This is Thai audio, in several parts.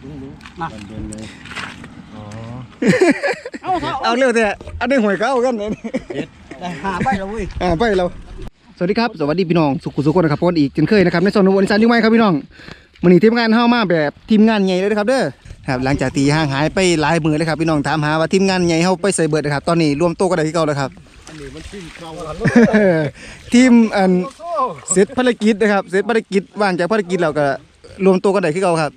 เดินเลยเอาเอาเร็วเถอะอันนี้หวยเก้ากันเนี่ยหาไปแล้วเว้ยอ่าไปเราสวัสดีครับสวัสดีพี่น้องสุขุสุขคนนะครับพบกันอีกเช่นเคยนะครับในโซนวันอีสานยิ่งไวครับพี่น้องวันนี้ทีมงานเข้ามาแบบทีมงานใหญ่เลยนะครับเด้อครับหลังจากตีห่างหายไปหลายมือเลยครับพี่น้องถามหาว่าทีมงานใหญ่เข้าไปใส่เบิร์ดนะครับตอนนี้รวมตัวกันได้ที่เก่าแล้วครับอันนี้มันขึ้นเก่าทีมอันเสร็จภารกิจนะครับเสร็จภารกิจว่างจากภารกิจเราก็รวมตัวกันได้ที่เก่าครับ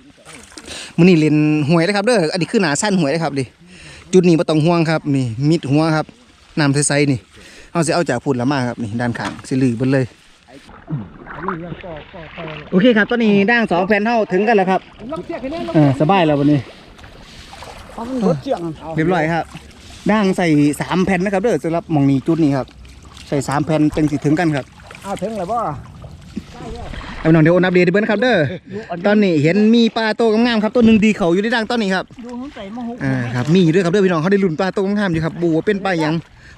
มื้อนี้เล่นหวยนะครับเด้ออันนี้คือหนาสั้นหวยนะครับดิจุดนี้บ่ต้องห่วงครับนี่มิดหัวครับน้ำใสๆนี่เฮาสิเอาจากพุ่นละมาครับนี่ด้านข้างสิลือเบิดเลยโอเคครับตอนนี้ด่างสองแผ่นเท่าถึงกันแล้วครับลังเสียแค่นี้เออสบายแล้ววันนี้ฟังรถเจียงเรียบร้อยครับด่างใส่สามแผ่นนะครับเด้อสำหรับหมองนี้จุดนี้ครับ ใส่สามแผ่นเป็นสิถึงกันครับเอาถึงแล้วบ่ เอาน้องเดี๋ยวโอนอัปเดตให้เบิ้งครับเด้อตอนนี้เห็นมีปลาโตงามๆครับตัวหนึ่งดีเขาอยู่ในด่างตอนนี้ครับดูหัวใจมาหกอ่าครับมีอยู่ด้วยครับเด้อพี่น้องเขาได้ลุ้นปลาโตงามอยู่ครับบูว่าเป็นปลาหยัง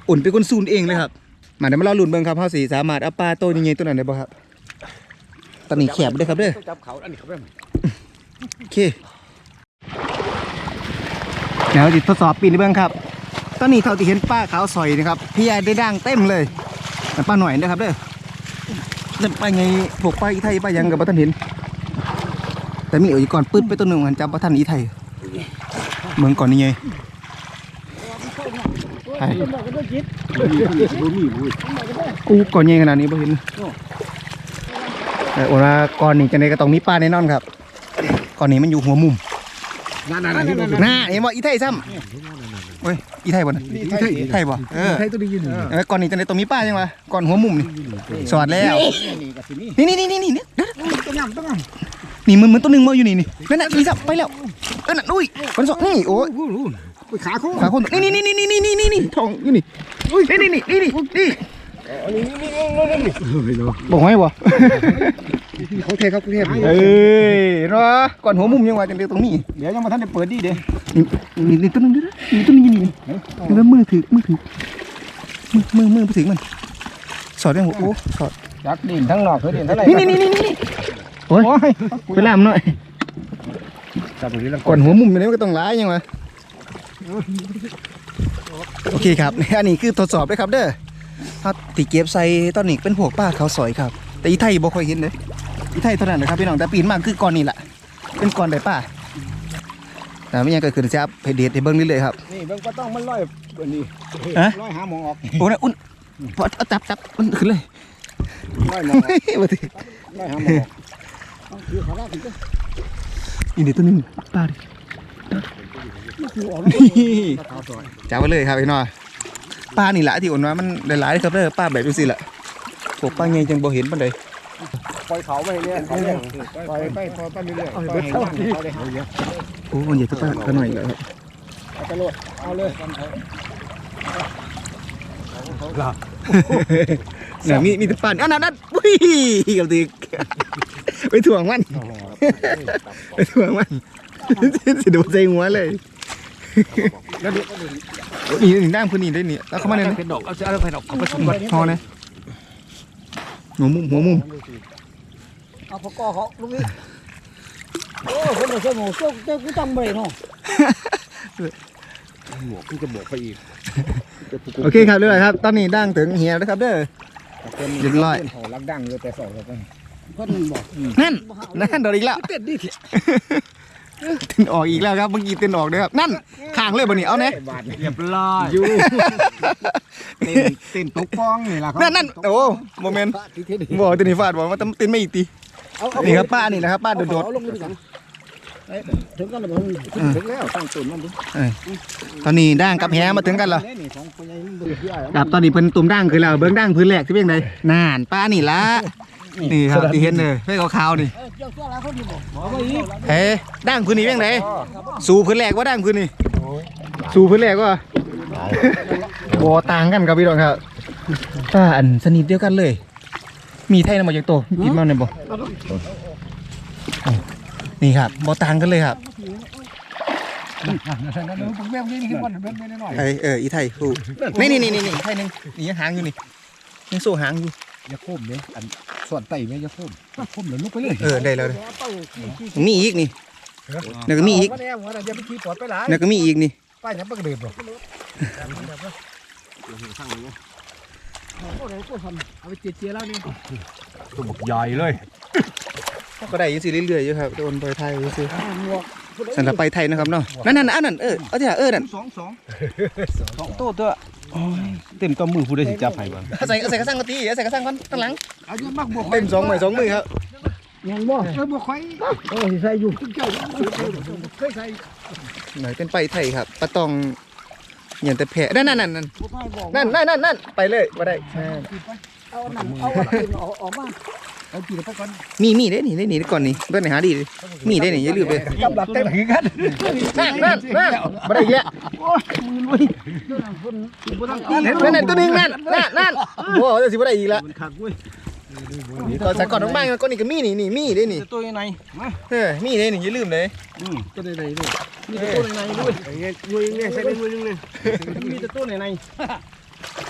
อุ่นเป็นคนซูนเองเลยครับมาเดี๋ยวมาเล่าลุ้นเบิ้งครับเขาสีสามารถเอาปลาโตใหญ่ๆตัวนั้นได้บ่ครับตอนนี้แคบด้วยครับเด้อจับเขาอันนี้เขาไปโอเคเดี๋ยวจิทดสอบปีนเบื้องครับ ตอนนี้เท่าที่เห็นป้าขาวสอยนะครับพี่ยายได้ด่างเต็มเลยแต่ป้าหน่อยนะครับเด้อ ไปไงพวกป้าอีไทยไปยังกับป้าท่านเห็น แต่มีเอ๋ยก่อนปืดไปตัวหนึ่งมันจำป้าท่านอีไทยเมืองก่อนนี่ไงไปรู้มีรู้กูก่อนใหญ่ขนาดนี้ป้เห็นแต่โอราก่อนนี้จะในก็ต้องมีป้าแน่นอนครับก่อนนี้มันอยู่หัวมุม น่นน่นน่าเห็นบ่อีไทยซ้ำเฮ้ยอีไทยบ่นอีไทยอีไทยบ่อีไทยตัวนี้ยืนเออก่อนนี้จะในตัวมีป้ายังวะก่อนหัวมุมนี่สวัสดีแล้วนี่นี่นี่นี่นี่เด้อต้องงำต้องงำนี่มันเหมือนตัวนึงมาอยู่นี่นี่นั่นน่ะนี่ซ้ำไปแล้วเออน่ะอุ้ยคนสอดนี่โอ้ขาโค้งขาโค้งนี่นี่นี่นี่นี่นี่นี่ทองนี่นี่นี่นี่นี่นี่นี่ บอกไว้บ่เขาเทเขาเทเอ้ยเนาะก่อนหัวมุมยังวะจังเดียวตรงนี้ เดี๋ยวยังมาท่านได้เปิดดีเด้นี่นี่ตัวหนึงด้วยนะนี่ตัวหนึงอยู่นี่แล้วมือถือมือถือมือมือมือไปถึงมัน สอดได้หัวโอ้สอดยักดินทั้งนอกเฮ้ยดินทั้งในนี่นี่นี่นี่นี่โอ้ยไปล่ามหน่อยจับตรงนี้แล้วก่อนหัวมุมไปนี้มันก็ต้องร้ายยังวะโอเคครับอันนี้คือทดสอบด้วยครับเด้อ ถ้าตีเก็บใส่ตอนนี้เป็นพวกป้าเขาวสอยครับ แต่อีไทยบ่ค่อยเห็นเลยอีไทยเท่านั้นนะครับพี่น้องแต่ปีนมากคือก่อนนี่แหละเป็นก่อนได้ป้าแต่ไม่ยังเกิดขึ้นจะอัพเพจเดทให้เบิ้งเรื่อยๆครับนี่เบิ่งก็ต้องมันลอยอันนี้ฮะลอยหาหมองออกโอ้ยอุ่นพอเอาจับจับมันขึ้นเลยลอยหมองออกมาถึงลอยหาหมองออกคือเขาได้ถึงก็อีเดี๋ยวตัวหนึงป้าดิคือออกนี่เขาซอยจับไปเลยครับพี่น้อย ป้านี่แหละที่อ่อนว่ามันหลายๆครับเด้อป้าแบบนี้สิละพวกป้าไงจังบ่เห็นปานใดปล่อยเขาไปเรื่อยเขาเรื่อยปล่อยไปปล่อยไปเรื่อยปล่อยให้ย่างเขาเลยหาเยอะโอ้มันใหญ่ตัวป้าก็หน่อยแล้วครับเอาไปโหลดเอาเลยเนี่ยมีมีแต่ป้าอันนั้นนั่นอุ้ยกับตีไปถ่วงมันไปถ่วงมันสิโดนใจหัวเลยแล้วเดี๋ ยวนี่นี่นั่งพื้นนี่ได้นี่แล้วเข้ามาในนั้นเป็นดอกเอาเอาไปดอกเอาไปสุ่มก่อนพอเลยหัวมุมหัวมุมเอาพอกอเขาลูกนี้โอ้คนเราเชื่อหมูเชื่อเจ้ากูจำไม่เนาะหมวกกูจะบวกไปอีกโอเคครับเรื่อยครับ ตอนนี้ดังถึงเหียแล้วครับเด้อเรียบร้อยหอรักดังเลยแต่สองกันคนบอกนั่นนั่นโดนอีกแล้วเต็ดดิ เถอะตินออกอีกแล้วครับเมื่อกี้ตินออกด้วยครับนั่นข้างเลยบ่นี่เอาเนี่ยบาทเรียบร้อยอยู่เต้นเต้นตกฟองนี่ล่ะนั่นนั่นโอ้โมเมนต์บอกตินฟาดบอกว่าต้องตินไม่อีกตีเอาเอานี่ครับป้านี่นะครับป้าโดดเอาลงไปดิกันถึงกันแล้วบ่ถึงแล้วตั้งตุ่นมันดูๆตอนนี้ด่างกับแหมาถึงกันเหรอนี่ของคนใหญ่มันดูที่อ้ายดับตอนนี้เพิ่นตุ่มด่างคือแล้วเบิ้งด่างพื้นแรกที่เป็นไงน่านป้านี่ละนี่ครับที่เห็นเลยเพื่ขาวๆนี่ เออเจ้าตัวอะไรคนอยู่บ่เอาไปอีกเฮ้ด่างพื้นนี่เป็นไงสู่พื้นแรกว่าด่างพื้นนี่สู่พื้นแรกว่าบ่ต่างกันครับพี่น้องครับป้าอันสนิทเดียวกันเลย มีไทยนำมาจากโตกินมาเนี่ยบ่นี่ครับบ่ต่างกันเลยครับนั่นๆผมแม่งนี่ขึ้นวันเบิ้ลไม่น้อยไอเอออีไทยคู่นี่นี่นี่นี่นี่ไทยหนึงนี่ยังหางอยู่นี่ยังโซ่หางอยู่อย่าโค้มเลยอัน ส่วนไตไม่อย่าโค้มโค้มแล้วลุกไปเลยเออได้แล้วเด้อเอาเต้าขี้ขี้มีอีกนี่เนี่ยก็มีอีกมาแน่หัวน่ะอย่าไปขี่ปอดไปหลายเนี่ยก็มีอีกนี่ป้าอย่าไปกระเด็บหรอกโอ้ยกูทำเอาไปเจียเจียแล้วนี่ตัวบักใหญ่เลยก็ได้อยังสิเรื่อยๆอยู่ครับโดนไปไทยสิหมวก สำหรับไปไทยนะครับเนาะนั่นนั่นอันนั้นเออเอาที่เออนั่นสองสองสองตัวตัวโอ้ยเต็มตัวมือผู้ได้สิจับให้บ้างเอาใส่เอาใส่กระสังก็ตีเอาใส่กระสังก่อนข้างหลังเอาเยอะมากบวกเต็มสองไม้สองมือครับยังบ่เออบวกไข่โอ้ยใส่อยู่เจ้าเคยใส่หน่อยเป็นไปไทยครับปลาตองเหยียนแต่แผลนั่นนั่นนั่นนั่นบ่ให้บอกนั่นนั่นนั่นนั่นไปเลยมาได้เอานั่นเอาอันอื่นออกออกมา เอาจีไปก่อนมีมีได้นี่ได้นี่ก่อนนี่เบิ่งไหนหาดีดิมีได้นี่อย่าลืมเลยกำลังเต็มหีกันนั่นนั่นนั่นมาได้อีกแล้วคนบ่ต้องนั่นนั่นตัวหนึงนั่นนั่นนั่นโอ้จะสิบ่ได้อีกแล้วมันขาดเว้ยก่อนสักก่อนน้องบ้านก่อนนี่ก็มีนี่นี่มีได้นี่ตัวยังไงมาเออมีได้นี่อย่าลืมเลยอืมตัวใดๆนี่มีแต่ตัวในในด้วยไอ้เงี้ยยุยเนี่ยใส่เป็นยุยนึงเลยมีแต่ตัวใน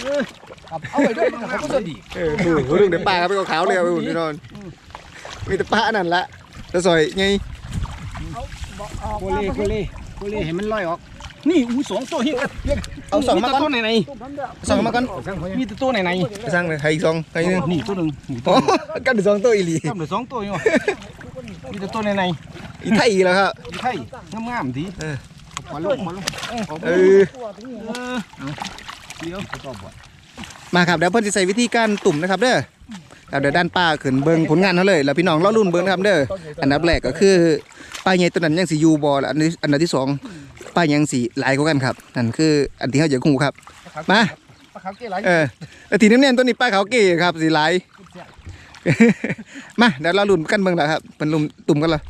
ในเอาไปด้วยเขาก็สดีเออโอ้โหเรื่องเดี๋ยวปลาครับไปขาวๆเลยครับไปหุ่นพี่นอนมีแต่ปลาอันนั่นละแล้วซอยไงออกโคมาเล่โคเล่โคเล่ให้มันลอยออก นี่อู้สองตัวเฮียเอาสองมาก่อนตัวในในตุ้มพันเด้อสองมาก่อนมีแต่ตัวในในไปสั่งเลยใครอีกสองใครอีกหนึงนี่ตัวหนึ่งนี่ตัโอ้วหนึ่งกันถึงสองตัวอีหลีกำเลยสองตัวอยู่มีแต่ตัวในในอีไทยอีกแล้วครับอีไทยงามๆดีเออขวาลงขวาลงเออตัวถึง เออเอาเดี๋ยวก็บ่มาครับเดี๋ยวเพิ่นจะใส่วิธีการตุ่มนะครับเด้อครับเดี๋ยวด้านป้าขึ้นเบิ่งผลงานเขาเลย แล้วพี่น้องรอรุ่นเบิ่งนะครับเด้ออันดับแรกก็คือป้าใหญ่ตัวนั้นยังสิอยู่บ่แล้วอันนี้อันดับที่สองป้ายังสิหลายกว่ากันครับนั่นคืออันที่เขาอยากฮู้ครับมาปลาขาวเกี้ยไรเออแล้วทีนี้เนี่ยตัวนี้ป้าเขาเก๋ครับสิหลายมาเดี๋ยวเราลุ้นกันเบิ่งแล้วครับเป็นลุมตุ่มกันละ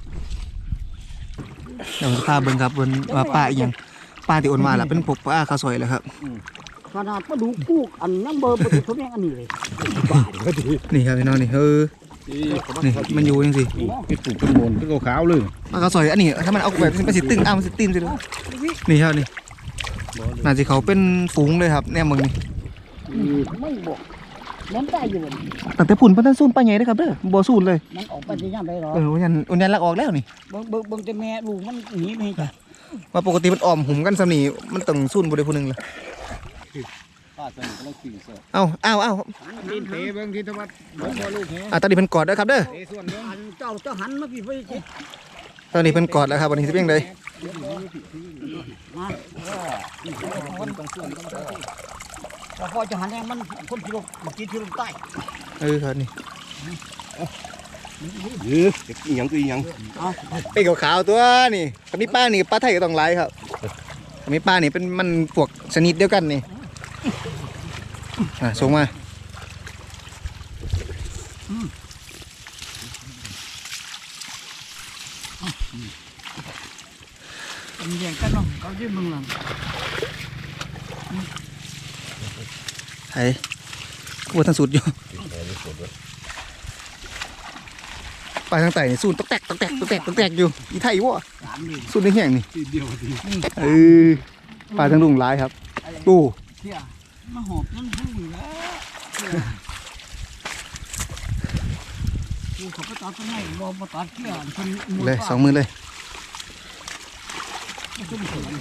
เดี๋ยวพาเบิ่งครับเบิ่งว่าป้าอีหยังป้าที่โอนมาล่ะเป็นพวกป้าข้าวซอยแล้วครับ ขนาดมาดูกูอันยังเบอร์ประตูทำยังอันนี้เลยนี่ครับพี่น้องนี่เออนี่มันอยู่จังซี่เป็นปูเป็นบนเป็นขาวๆเลยปลาข้าวซอยอันนี้ถ้ามันเอาแบบมันสิตึงอ้าวมันสิตีนสิเด้อนี่ครับนี่น่าสิเขาเป็นฝูงเลยครับแน่มึงนี่ไม่บอกมันได้อยู่แต่แต่ผุ่นเพิ่นทันซูนไปไงเด้อครับเด้อบ่ซูนเลยมันออกไปที่ย่างได้หรอเออวันยันวันยันลักออกแล้วนี่เบิ่งเบิ่งเบิ่งแต่แม่ลูกมันหนีไปจ้ะว่าปกติมันอ้อมหุ่มกันซำนี่มันต้องซูนบ่ได้ผู้หนึงเลย เสือเอ้าเอ้าเอ้าดินเตะเบิ่งที่ตะวันบ่พอลูกแฮอะตอนนี้เพิ่นกอดเด้อครับเด้อเตะส่วนเด้ออันเจ้าเจ้าหันมาพี่ไปจิตตอนนี้เพิ่นกอดแล้วครับวันนี้สิเป็นจังไดมาคนต้องส่วนต้องส่วนแต่พอจะหันแรงมันคนที่ลงจิตที่ลงใต้เออครับนี่เอออีหยังคืออีหยังเป็นขาวๆตัวนี่กับมีป้านี่ป้าไทยก็ต้องหลายครับกับมีป้านี่เป็นมันพวกชนิดเดียวกันนี่ อะส่งมามันแย่งกันเนาะเขาที่มึงหล่ะไห้กลัวทันสุดอยู่ ไปทางใต้นี่สูนตกแตกตกแตกตกแตกตกแตกอยู่ อีไทยวะสามนี่สูนในแห้งนี่ ทีเดียวทีเออปลาทางลุงร้ายครับดูเที่ย มาหอบนั่นพุ่งอยู่แล้วกูเขาไปตัดต้นไม้รอมาตัดเที่ยคนเลยสองมือเลย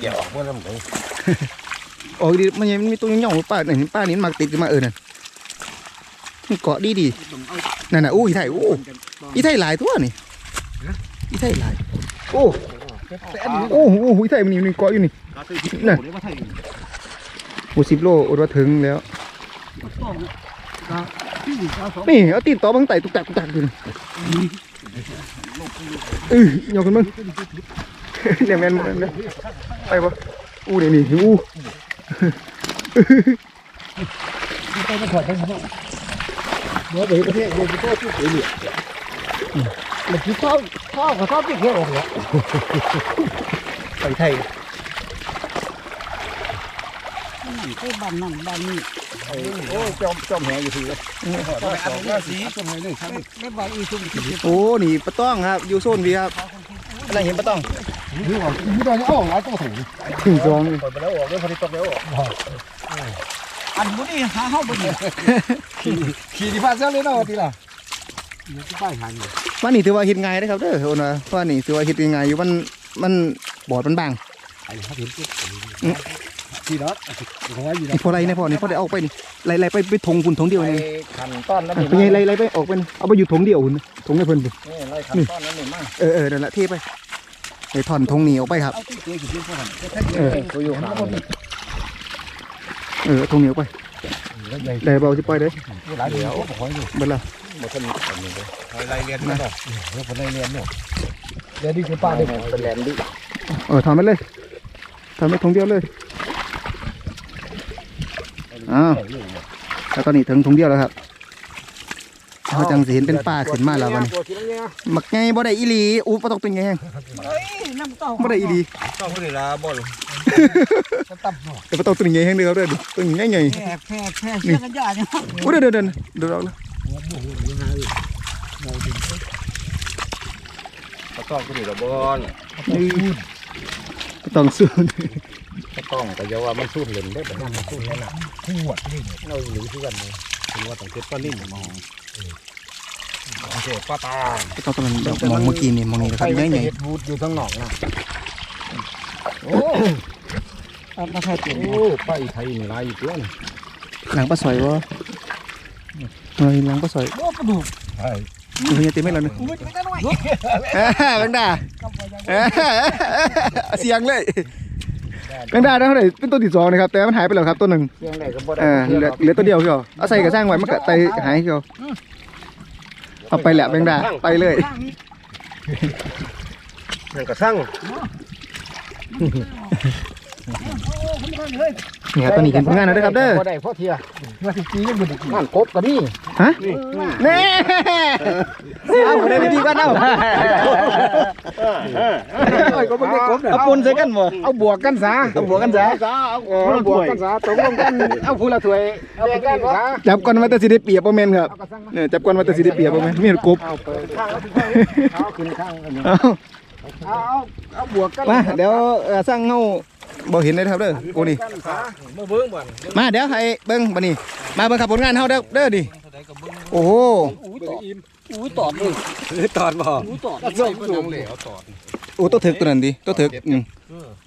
เดี๋ยวออกว่าแล้วมึงโอ้ยดีมันยังมีตัวย่องๆป้าไหนป้านี่มันมาติดกันมาเออนั่นมันเกาะดีดีนั่นน่ะอู้อีไทยอู้อีไทยหลายตัวนี่อีไทยหลายโอ้โอ้โหโอ้โหอีไทยมันนี่มันเกาะอยู่นี่น่ะ เรียกว่าไทยโอ้สิบโลอดว่าถึงแล้วต้องก็ที่เขาสองนี่เอาตีนต่อบางไต่ตุกตักตุกตักอยู่นี่เออยกขึ้นมึงเนี่ยแมนมันเลยไปปะอู้นี่นี่อู้ไปมาขอดทั้งหมดเดี๋ยวไปประเทศเดี๋ยวไปโทษที่เสียเหลี่ยมันคือท่อท่อกับท่อที่เขียวออกแล้วไปไทย ไอ้บ้านนั่นบ้านนี้โอ้จอมจอมแหอยู่ทีเลยอันนี้สีต้นไม้เลยครับไม่บ้านอีสุ่มที่โอ้นี่ปะต้องครับอยู่โซนพี่ครับอะไรเห็นปะต้องนี่ว่านี่ตอนนี้อ้อหลายตัวถึงถึงซองเปิดไปแล้วออกแล้วพอดีตกแล้วออกอันนี้หาเข้าไปเนี่ยขี่ที่พาเซลเลยเนาะทีละนี่ก็ป้ายหางอยู่ว่านี่ถือว่าเฮ็ดง่ายนะครับเด้อโอนว่าว่านี่ถือว่าเฮ็ดง่ายอยู่มันมันบอดมันบาง ไอ้เขาเห็นปุ๊บที่รถเอาไว้อยู่นี่พอไรเนี่ยพอนี่พอได้ออกไปนี่ไล่ไล่ไปไปทงคุณทงเดียวไปนี่ขันต้อนแล้วอะนี่ไปไงไล่ไล่ไปออกไปนี่เอาไปอยู่ทงเดียวคุณทงให้เพิ่นดินี่ไล่ขันต้อนแล้วนี่มาเออเออนั่นแหละเทไปไอ้ถอนทงหนีออกไปครับเอาที่เจ๊กี่ที่พวกมันเออกูอยู่ข้างนี่เออเอาทงหนีออกไปได้เบาสิปล่อยเด้หลายเดียวบอกให้ดูเบิ่ละหมดทันอันนี้เลยไรเรียนมาต่อแล้วคนได้เรียนเนาะเดี๋ยวดีคือป้าได้เป็นแหลมดิเออถอนไปเลยถอนไปทงเดียวเลย อ้าวแล้วก็นี่ถึงทงเดียวแล้วครับเขาจังสิเห็นเป็นป้าขึ้นมาแล้ววันนี้ตัวกินแล้วเนี่ยมักไงบ่ได้อีหลีอู้บ่ต้องเป็นไงแฮงบ่ได้อีหลีต้องคนนี้ละบอลตั้มเนาะแต่บ่ต้องเป็นไงแฮงเด้อครับเด้อเป็นไงไงแพ้แพ้แพ้เชื่อกันยาเนี่ยโอ้เด้อเด้อเด้อเด้อแล้วต้องคนนี้ละบอลบ่ต้องสู้ ก็ต้องแต่อย่าว่ามันสู้เล่นได้แต่มันสู้แล้วนะขวดนี่เราหนีที่กันเลยคือว่าต้องเก็บปลาลิ่นมองโอเคป้าตาบ่ต้องตอนนั้นมองเมื่อกี้นี่มองนี่นะครับไงไงเฮ็ดบูดอยู่ข้างนอกนะโอ้มาใช่ตัวโอ้ไปไทยนี่ไรอีกตัวนึงหลังปลาสอยบ่เฮ้ยหลังปลาสอยโอ้กระดูกใช่เฮ้ยเต็มไม่แล้วนึงกูไม่ได้ด้วยเอ้าแบงดาเอ้าเสียงเลย แบงดาได้เท่าไหร่เป็นตัวที่สองนะครับแต่มันหายไปแล้วครับตัวหนึ่งเสียงไหนก็บ่ได้เออเหลือเหลือตัวเดียวพี่อ๋อเอาใส่กระช่างไว้มันก็ไตหายพี่อ๋อเอาไปแหละแบงดาไปเลยนั่นก็สั่งนี่ครับตัวนี้เป็นผลงานแล้วนะครับเด้อบ่ได้เพราะเทียมาสิจียังบ่ได้กินมันกบก็มีฮะแน่เอาไปได้ดีกว่าเนาะ ไอ้ก็บ่ได้กบเอาปูนใส่กันบ่เอาบวกกันซะเอาบวกกันซะเอาบวกกันซะตกลงกันเอาผู้ละถ้วยเอาไปกันซะจับก่อนว่าแต่สิได้เปรียบบ่แม่นครับเนี่ยจับก่อนว่าแต่สิได้เปรียบบ่แม่นมีกบเอาเปิดข้างเอาขึ้นข้างเอาเอาเอาบวกกันมาเดี๋ยวสร้างเฮาบ่เห็นเลยครับเด้อกูนี่มาเดี๋ยวให้เบิ่งบัดนี้มาเบิ่งขับผลงานเฮาเด้อเด้อดิโอ้โห อุ้ยตอดเลยตอนบ่อุ้ยตอดกระส่งก็สูน้งเหลวตอดโอ้ตัวถึกตัวนั้นดิตัวถึกอืม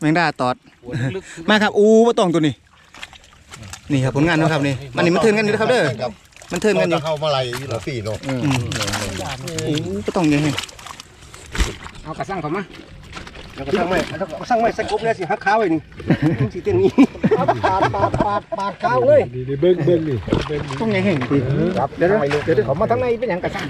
แมงดาตอด มาครับอู้บ่ต้องตัวนี้ นี่ครับผลงานเนาะครับนี่มันนี่มันเทินกันอยู่นะครับเด้อมันเทินกันอยู่เข้ามาลัยอยู่ละปีเนาะอืมอู้บ่ต้องยังไงเอากระสั่งเขามา แล้วก็สั่งไม่สั่งไม่ใส่กบเนี่ยสิหักขาไว้นี่สิเต้นนี้ปาดปาดปาดปาดปาดขาเว้ยนี่เบิ้งเบิ้งนี่ต้องยังไงดิครับเดี๋ยวเดี๋ยวเขามาทางในเป็นหยังกระสั่ง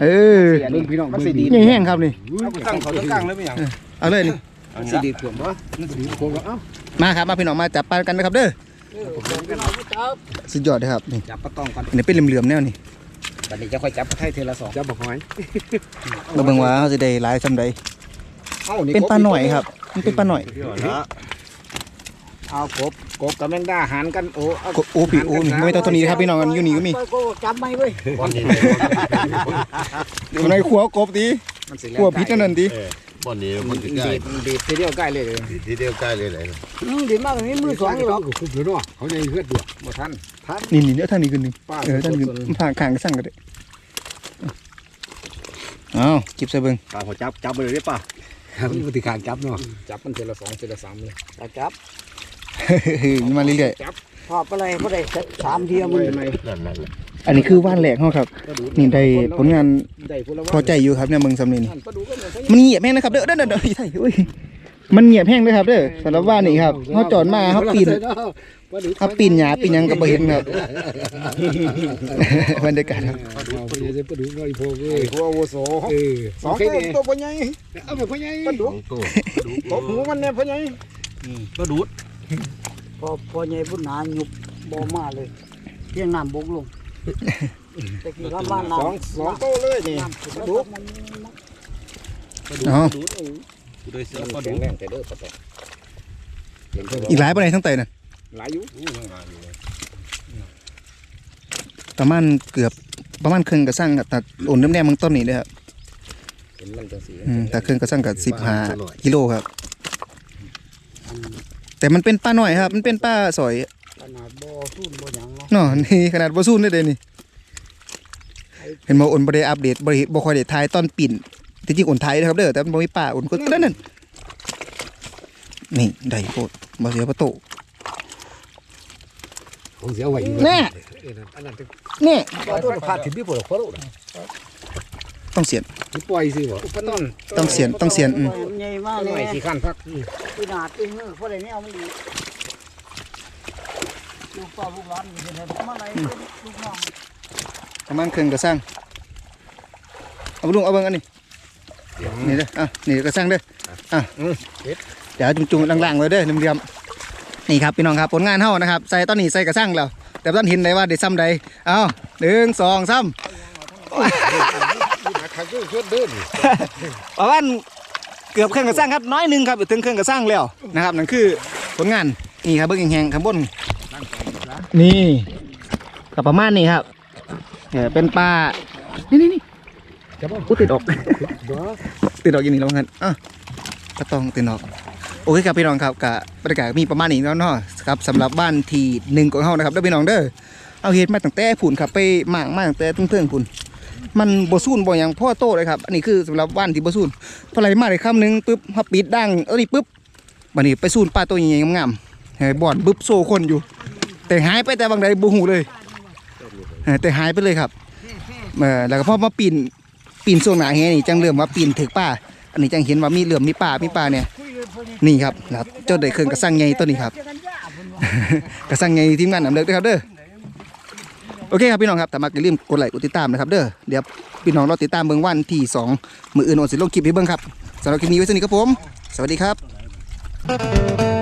เออเบิ่งพี่น้องมันสิดียังแห้งครับนี่เอาตั้งเขาตั้งกลางเลยไม่ยังเอาเลยนี่มันสิดีถ่วมบ่มันสิดีโคก็เอ้ามาครับมาพี่น้องมาจับปลากันนะครับเด้อสุดยอดเลยครับนี่จับปลาตองก่อนอันนี้เป็นเหลื่อมๆแนวนี่บัดนี้จะค่อยจับปลาไทยเทอละสองจับบ่หอยเราเบิ่งว่าเขาสิได้หลายซำใด เอ้าเป็นปลาหน่อยครับ มันเป็นปลาหน่อยเอากบกบกับแมงดาหันกันโอ้เอาโอ้พี่โอ้นี่ไม่ต้องตัวนี้นะครับพี่น้องกันอยู่นี่ก็มีจับไม่เว้ยวันนี้อยู่ในขัวกบตีมันสิขัวพิษนั่นนั่นตีวันนี้มันจะใกล้ดีดดีดทีเดียวใกล้เลยเลยที่เดียวใกล้เลยเลยดีมากนี่มือสองนี่หรอกคือเนาะเขาจะเฮือดด้วยบ่ทันนี่นี่เนี่ยท่างนี้ขึ้นนี่ป้าเออท่างนี้ขึ้นผ่านข้างก็สั่งก็ได้อ้าวจิบใส่เบิ่งตาหัวจับจับไปเลยได้ป่ะ ครับปฏิการจับเนาะจับมันเทอละสองเทอละสามเลยจับมาเรื่อยพอไปเลยเขาได้สามเทียมือนั่นนั่นๆอันนี้คือว่านแหลกเฮาครับนี่ได้ผลงานได้พูดแล้วพอใจอยู่ครับเนี่ยมึงสำเนียงนี่ปลาดูก็เหมือนกันมันเงียบแห้งนะครับเด้อเด้อเด้อเด้ออีไทยอุ้ย มันเงียบแห้งเลยครับเด้อสำหรับว่านนี่ครับเฮาจอดมาเฮาปีนเฮาปีนหญ้าปีนหยังก็บ่เห็นครับ บรรยากาศครับปลาดูปลาดูปลาดูน้อยพอเว้ไอ้ยหัวโวโสเออสองตัวตัวพ่อใหญ่เอาไปพ่อใหญ่ปลาดุกตัวตบหูมันเนี่ยพ่อใหญ่ก็ดูดพอพอใหญ่พุ่นหนาหยุบบ่มาเลยเพียงน้ำบกลงแต่กี้ก็บ้านสองน้ำสองตัวเลยนี่ปลาดุกอ๋อกู ได้เสือก็แข็ดูงแรงแต่เด้อปลาตองเห็นเพิ่นอีกหลายปานใดทั้งไตน่ะหลายอยู่ประมาณเกือบประมาณครึ่งกระสั่งครับตัดโอนน้ำแนมมึงต้นนี่เด้อครับเห็นมันจังสีอืมแต่ครึ่งกระสั่งกับ15กิโลครับ แต่มันเป็นปลาหน่อยครับ มันเป็นปลาสอยขนาดบ่สู้บ่หยังเนาะเนาะนี่ขนาดบ่ซูนได้เด้นี่ เห็นบ่โอนบ่ได้อัปเดตบ่ได้บ่ค่อยได้ถ่ายตอนปิ่น ที่จริงโอนถ่ายนะครับเด้อแต่มันบ่มีป้าโอนก็นั่นนั่นนี่ได้โพดบ่เสียประตูผมเสียไว้แน่อันนั้นนี่ตัวพาถึงพี่ปวดคอลูกต้องเสียนปล่อยสิบ่ต้นต้องเสียนต้องเสียนอืมใหญ่มากหเลน่อยยสี่ขั้นพักขนาดตีมือเพราะอะไรนี่เอามันดีลูกต่อลูกร้านอยู่ที่ไหนมาไหนลูกน้องประมาณครึ่งกระสังเอาลุงเอาเบิ่งอันนี้ นี่เด้ออะนี่กระสังเด้ออะเดี๋ยวจุ่มๆล่างๆไว้เด้อเรียมๆนี่ครับพี่น้องครับผลงานเฮานะครับใส่ตอนนี้ใส่กระสังแล้วแต่ตอนเห็นได้ว่าได้ซ้ำใดเอาหนึ่งสองสามขัดขึ้นเดินประมาณเกือบเครื่องกระสร้างครับน้อยหนึ่งครับถึงเครื่องกระสร้างแล้วนะครับนั่นคือผลงานนี่ครับเบิ้งแห้งๆข้างบนนี่ก็ประมาณนี้ครับเนี่ยเป็นปลานี่นี่นี่ จะบ่กูติดออกบ่ติดออกอย่างนี้แล้วกันอะก็ต้องติดออก โอเคครับพี่น้องครับกับบรรยากาศมีประมาณนี้แล้วเนาะครับสำหรับบ้านที่หนึ่งของเฮานะครับเด้อพี่น้องเด้อ เอาเฮ็ดมาตั้งแต่ผุนครับไปหมางมาตั้งแต่เทิงๆผุนมันบ่ซูนบ่หยังพ่อโตเลยครับ อันนี้คือสำหรับบ้านที่บ่ซูนพอไหลมาได้คำหนึงปึ๊บเฮาปิดดังเอ้ยปึ๊บบัดนี้ไปซูนปลาตัวใหญ่ๆงามๆให้บ่อนบึบโซคนอยู่ แต่หายไปแต่บางใดบ่ฮู้เลยเออแต่หายไปเลยครับเออแล้วก็พอมาปีน ปีนช่วงหนาแฮนี่จังเริ่มว่าปีนถึกป่าอันนี้จังเห็นว่ามีเหลื่อมมีป่ามีป่าเนี่ยนี่ครับครับเจ้าได้เครื่องกระสังใหญ่ตัวนี้ครับ กระสังใหญ่ทีมงานนำเลิกด้วยครับเด้อโอเคครับพี่น้องครับแต่มาอย่าลืมกดไลค์กดติดตามนะครับเด้อเดี๋ยวพี่น้องรอติดตามเบิ่งวันที่สองมืออื่นโอนสิลงคลิปให้เบิ่งครับสำหรับคลิปนี้ไว้เท่านี้ครับผม สวัสดีครับ